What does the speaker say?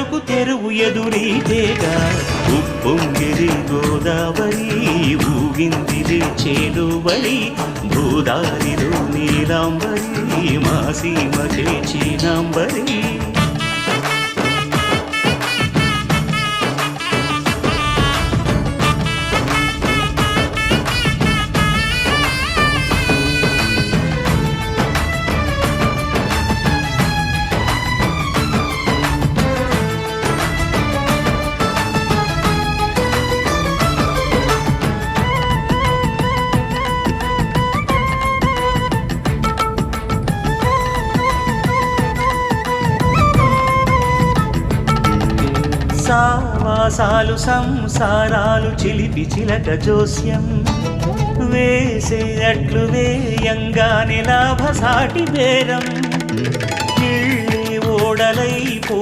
బ్రతుకు తెరువు ఎదురీతేగా ఉప్పొంగిరి గోదావరి ఊగిందిరి చేలువరి భూదారిలో నీలాంబరి మాసీమ చేచినాంబరి సావాసాలు సంసారాలు చిలిపి చిలక జోస్యం. వేసే అట్లు వేయంగానే లాభసాటి బేరం. ఓడలై పో